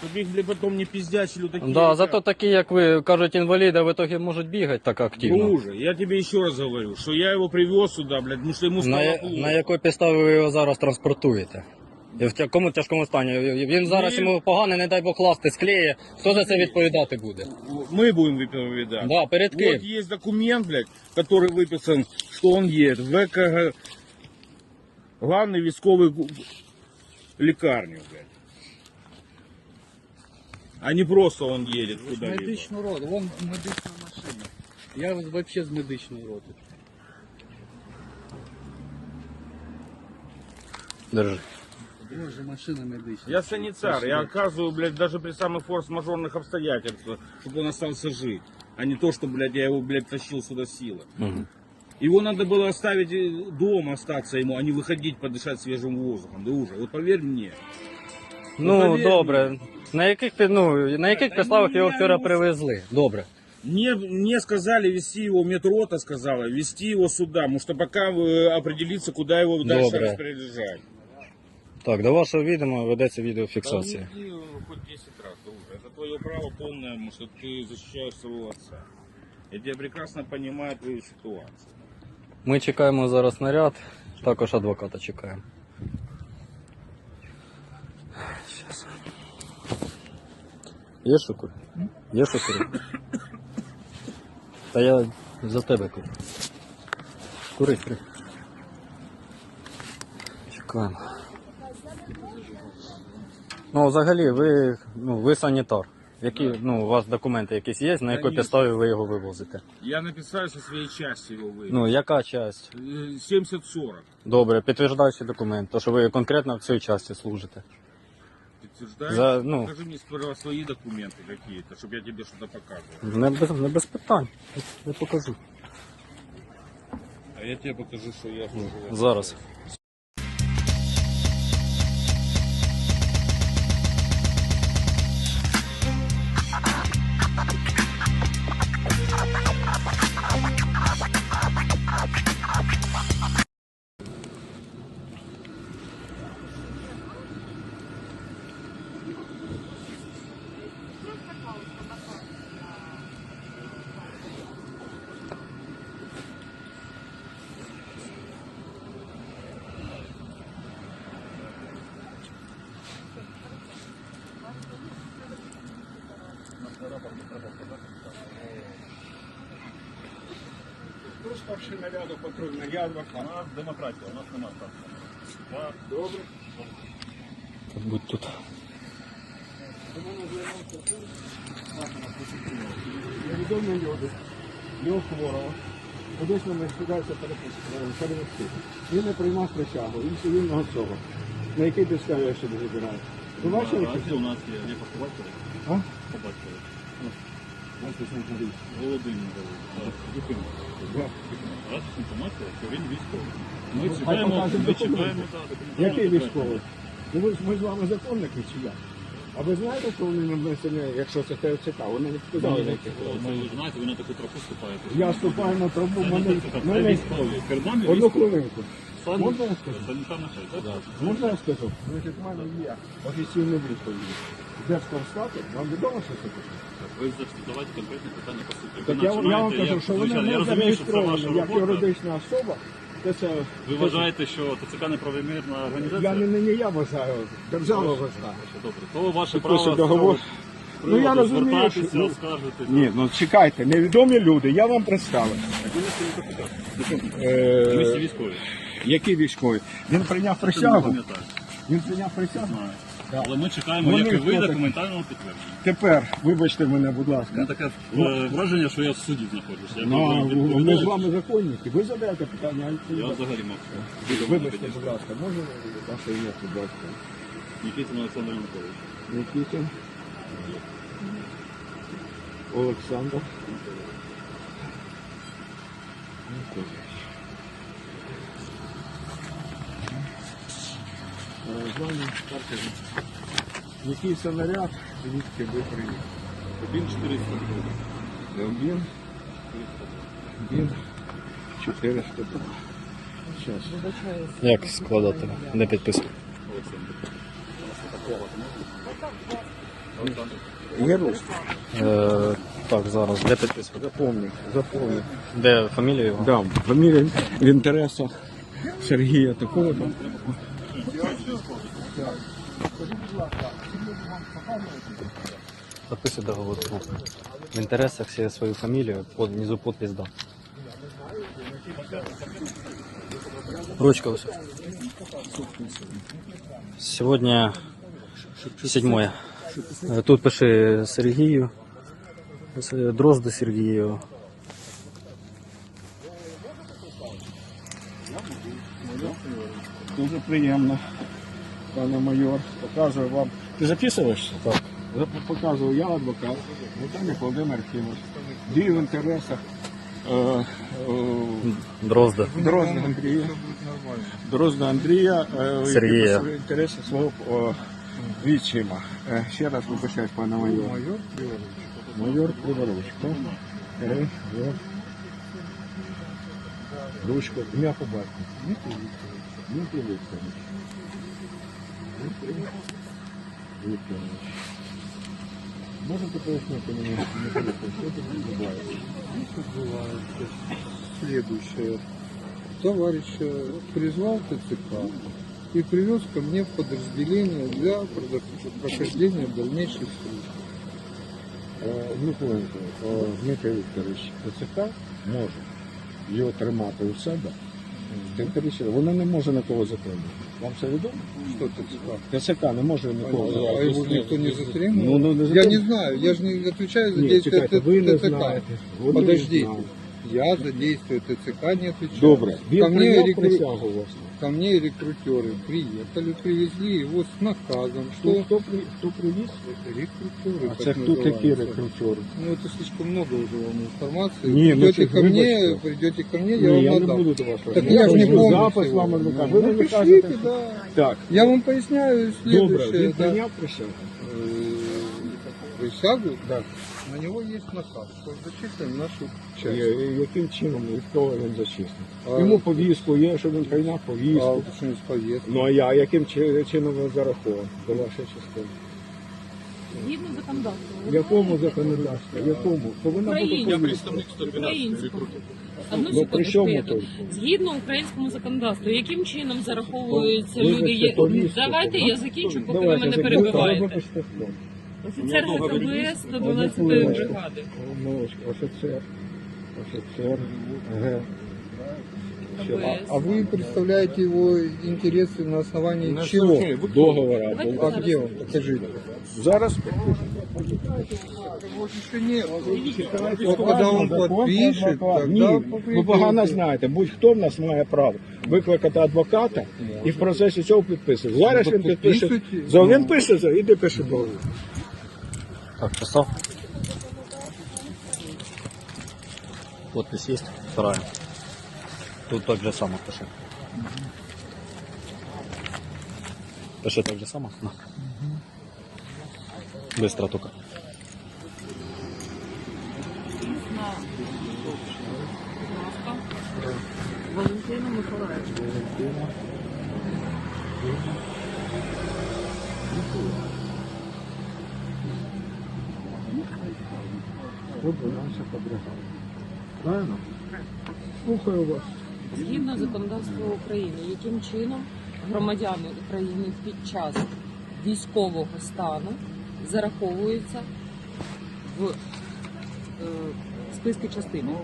Чтобы их, блядь, потом не пиздячили вот такие. Да, ребята. зато такі, як ви кажуть, інваліди, в итоге можуть бігати так активно. Друже, я тебе еще раз говорю, что я его привез сюда, блядь, потому что ему стало На, я- плохо. на якій підставі ви його зараз транспортуєте? І в якому тяжкому стані? Він зараз Ні. йому погано, не дай Бог ласти, склеє. Хто за це відповідати буде? Мы будем выповедать. Да, перед ким? Вот есть документ, блядь, который выписан, что он едет в ВКГ, главный військовый гу- лекарню, блядь. А не просто он едет куда-либо. Медичну роту, вон медична машина. Я взагалі з медичної роти. Держи. Боже, машина медична. Я санитар, я оказываю, блядь, даже при самых форс-мажорных обстоятельствах, чтобы он остался жить. А не то, что, блядь, я его, блядь, тащил сюда силой. Мгм. Его надо было оставить э, дома, остаться ему, а не выходить подышать свежим воздухом. Да уже, вот поверь мне. Ну, повір добре. На яких, під- ну, на яких Та підставах ні, його я вчора не- привезли? Добре. Мне, мне сказали вести его, медрота сказала, вести его сюда, потому что пока э, определиться, куда его дальше Добре. распоряжать. Так, до вашого відома ведеться відеофіксація. Да, уйди, э, хоть 10 раз, да уже. Это твое право полное, потому что ты защищаешь своего отца. Я тебя прекрасно понимаю, твою ситуацию. Ми чекаємо зараз наряд, також адвоката чекаємо. Є що курити? Є що курити? Та я за тебе курю. Кури, кури. Чекаємо. Ну, взагалі, ви, ну, ви санітар. Які, ну, у вас документи якісь є, на якій Конечно. підставі ви його вивозите? Я написал со своей части его вы. Ну, яка часть? Э, 70-40. Добре, підтверджуючи документ, то що ви конкретно в цій часті служите Подтверждаешь? За- ну. Покажи мне сперва свои документы какие-то, чтобы я тебе что-то показывал. Не без, не без питань. Я покажу. А я тебе покажу, что я служу. Зараз. Старший наряду, патрульний, я адвокат. У нас демократія, у нас немає так. Добре. Будь тут. Невідомі люди, його хворого. Кудись нам сюдався перевести. Він не приймав присягу, він цивільного цього. На якій підставі я сюди вибираю? Ви бачили? У нас є, є побачили? Володимир Зупинка. Да. Раз інформація, що він військовий. Ми чекаємо, ми чекаємо. Який військовий? Ну, ви ж- ми з вами законники чи як? А ви знаєте, що вони нам внесені, якщо це ТЦК? Вони не сказали, на яких Ви знаєте, ви на таку тропу вступаєте. Я вступаю на трубу, Це мене, ТЦК, це мене... військові. Перед нами Одну військові. хвилинку. Можна я скажу? Так? Можна я скажу? Значить, в мене є офіційний відповідь. Держкомстату, вам відомо, що це таке? Ви задавайте конкретні питання по суті. Ви Так я, я вам кажу, що вони не зареєстровані як юридична особа. Це, це, Ви вважаєте, що ТЦК неправомірна організація? Я не, не, не я вважаю, держава вважає. Добре, то ваше право договор. Ну, я розумію, що- ну. Ні, ну чекайте, невідомі люди, я вам представив. Місці Е, військові. Які військові? Він прийняв присягу. Він прийняв присягу. Так. Але ми чекаємо, Вони як і ви, хто документального підтвердження. Тепер, вибачте мене, будь У ласка. мене таке е, враження, що я в суді знаходжуся. Я, Ну, ми з вами законники. Ви задаєте питання, а я я взагалі мовчу. Вибачте, будь ласка, можна ваше ім'я, будь ласка? Нікітин Олександр Янкович. Нікітін. Олександр. Анатолійович. З вами старший. Який це наряд, звідки ви приїхали? Один 400 Один. Один. 402. Зараз. Як складати? Не. Олександр. Є. Е, так, зараз, де підписувати? Запомни, запомни. Де фамілія його? Да, фамілія в інтересах Сергія такого-то. Подписуй договор. Ну, В интересах все свою фамилию, под, внизу подпись дам. Ручка всё. Сегодня седьмое. Тут пиши Сергію, С- Дрозду Дуже приємно, пане майор. Показую вам. Ти записуєшся? Так. Я Показую, я адвокат, Віталій Володимир Кімович. Дію в інтересах е, е, Дрозда. Дрозда Андрія. Дрозда Андрія е, Сергія. в інтересі свого відчима. Е, ще раз вибачаюсь, пане майор. Майор Криворуч. Майор Криворуч. так? Е, от. Ручку, ім'я по батьку. Дмитрий Вікторович. Дмитрий Вікторович. Можете пояснити мені, Дмитрий Вікторович, що тут відбувається? Бывает следующее. Товарищ э, призвал ТЦК и привез ко мне в подразделение для продо- прохождения дальнейшей службы. Е, Дмитровенко, е, Дмитрий Вікторович, ТЦК може його тримати у себе. тим Територіально. Вона не може на кого затримати. Вам це відомо? Что ТЦК? ТЦК не може нікого А затримати. его никто не затримал? Ну, ну, не я не знаю, я же не отвечаю за Ні, действия чекайте, ви не знаєте. Ви не Подождите. знаєте. Я за действия ТЦК не отвечаю. Добре. Ко Він мне, прийняв рекру- присягу у вас. ко мне рекрутеры приехали, привезли его с наказом, Хто, что хто, при, хто привіз? рекрутеры, А так це хто такі называются. рекрутери? Ну, это слишком много уже вам информации. Не, ну придете что, ко мне, выбачьте. придете ко мне, я Ні, вам я не отдам. буду до вас. Так робити. я ж не хочу помню запис всего. вам адвокат. Ну, Ви мені пришлите, кажете, да. так, Я вам поясняю добре, следующее. він да. прийняв присягу? Э, Присягу? Да. На него есть наказ, что зачислен в нашу часть. Е, Яким чином від кого він зачислений? А- Йому повістку є, що він прийняв А повістку. Ну а я яким чи- чином він зарахований до вашої частини? Згідно законодавства. В якому законодавстві? В якому? Повинна бути Українському. повістка. Українському. Одну Ну при чому секунду. Згідно українському законодавству, яким чином зараховуються Вибачте, люди? Є... Давайте я закінчу, поки ви Давайте, мене закінчуйте. перебиваєте. Вибачте, хто? Офіцер ГКБС 112 хвилиночку. бригади. Офіцер, офіцер, Г. А, вы представляете его интересы на основании чего? Договора. А где он? Покажите. Зараз Вот еще нет. Вот когда он подпишет, тогда Ні, ви погано знаєте, будь-хто в нас має право викликати адвоката і в процесі цього підписувати. Зараз він підпише. За він пише, за- іди пише договір. Так, писал. Подпись есть? Вторая. Тут так же само пиши. Пиши так же само? На. Быстро только. Валентина Миколаївна. Виконавча бригада. Правильно? Слухаю вас. Згідно законодавства України, яким чином громадяни України під час військового стану зараховуються в е, списки частини.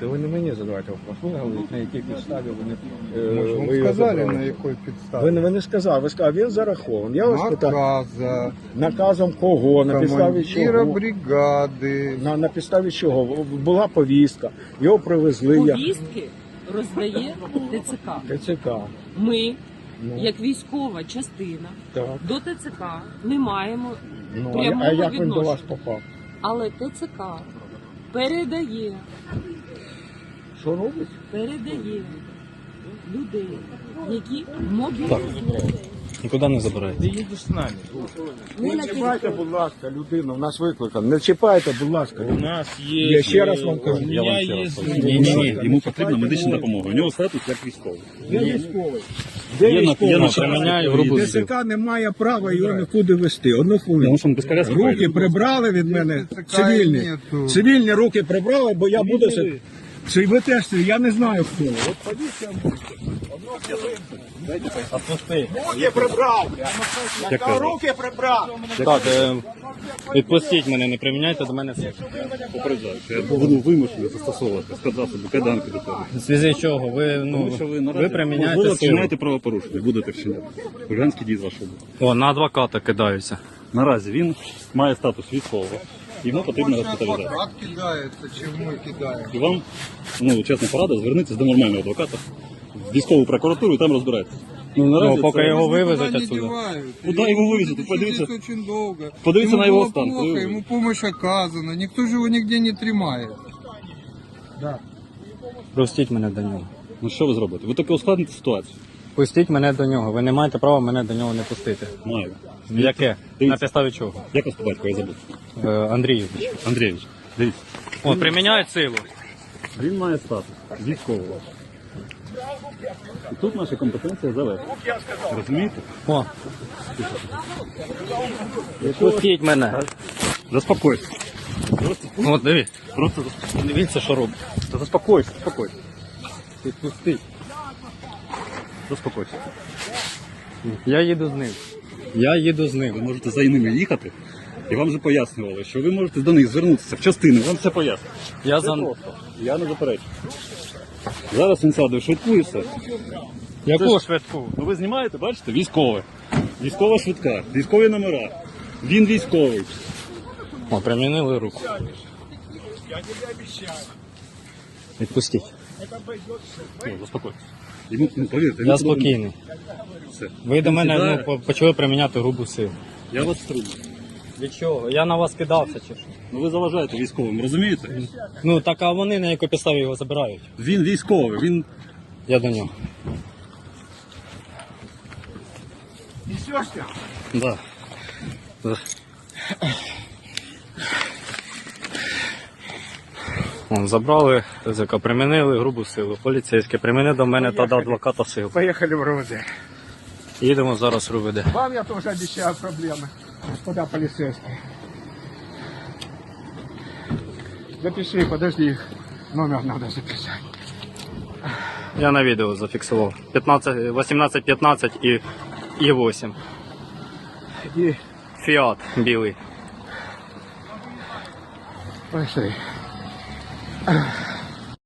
Та ви не мені задавайте вопрос. Ви говорите, на якій підставі вони е, вам ви його сказали, забрали. на какой Ви, підставі? не- ви не сказали, ви сказали, він зарахований. Я вас питаю, Наказа, наказом кого, на підставі командира чого? бригади. На, на підставі чого? Була повістка, його привезли як Повістки роздає ТЦК. ТЦК. Ми, Ну, як військова частина, так. до ТЦК не маємо, Ну, а, прямого а як він до відношення. вас попав? але ТЦК передає, Що робить? передає людей, які мобілізовані. Никуда не забирайте. Ти їдеш з нами. Не чіпайте, будь ласка, людину, в нас викликано. Не чіпайте, будь ласка. У нас є. Я ще раз вам кажу, я вам ще раз Ні, ні, ні, йому потрібна медична допомога. У нього статус як військовий. Я військовий. Де Є на, військовий? Приміняє грубу силу. ТСК не має права його нікуди вести. Одну Тому хвилину. що він без коляски Руки прибрали від мене цивільні. Цивільні руки прибрали, бо я буду се- Це ви теж, я не знаю хто. От поліція. Отпусти. Руки прибрав, блядь. Я руки прибрав. Так, е, відпустіть мене, не приміняйте до мене. Попереджаю, що я буду вимушений застосовувати спецзасоби, кайданки до тебе. В зв'язку з чого? Ви, ну, Тому що ви ви, приміняєте силу. вчинаєте правопорушення, будете вчиняти. Хуліганські дії з вашого боку. О, на адвоката кидаються. Наразі він має статус військового. Йому потрібна госпіталізація. Адвокат кидается, чему и кидает. І вам, ну, чесна порада, зверніться до нормального адвоката в військову прокуратуру і там розбирайтеся. Ну, наразі Ну, поки це- його Никуда вивезуть не отсюда. девают. Куда И его он вывезут? будет Подивіться. сидеть очень долго. Подивіться Ему на його было стан, плохо, коли- ему помощь оказана. Никто же его нигде не тримает. Пустіть мене до нього. Ну що ви зробите? Ви таки ускладните ситуацію. Пустіть мене до нього. Ви не маєте права мене до нього не пустити. Маю. Яке? На Дивіться. підставі чого? Як вас по батьку я забув? Е, Андрійович. Андрійович, дивіться. О, приміняють силу. Він має статус військового. І тут наша компетенція завершена. Розумієте? О. Пустіть мене. Заспокойся. Просто, От дивіться. просто заспокойся. Дивіться, що робить. Та заспокойся, заспокойся. Відпустіть. Заспокойся. Я їду з ним. Я їду з ним. Ви можете за ними їхати, і вам вже пояснювали, що ви можете до них звернутися в частини, вам все пояснюють. Я Це за просто. Я не заперечую. Зараз він садить швидку і все. яку швидку? Ну ви знімаєте, бачите, військове. Військова швидка, військові номера. Він військовий. О, примінили руку. Відпустіть. Ну, заспокойтесь. Йому, ну, повірте, Я спокійний. Все. Ви до мене ну, по- почали приміняти грубу силу. Я вас струю. Від чого? Я на вас кидався чи що? Ну ви заважаєте військовим, розумієте? Ну так а вони на якій підставі його забирають. Він військовий, він Я до нього. Несешься? Да. Да. Вон, забрали, ТЗК, примінили грубу силу. Поліцейські, приміни до мене та до адвоката сил. Поехали в РУВД. Їдемо зараз в РУВД. Вам я тоже обещаю проблемы, господа полицейские. Запиши, подожди, номер надо записать. Я на відео зафіксував. 15, 18-15 і, і 8. И Фіат білий. пошли. Ugh.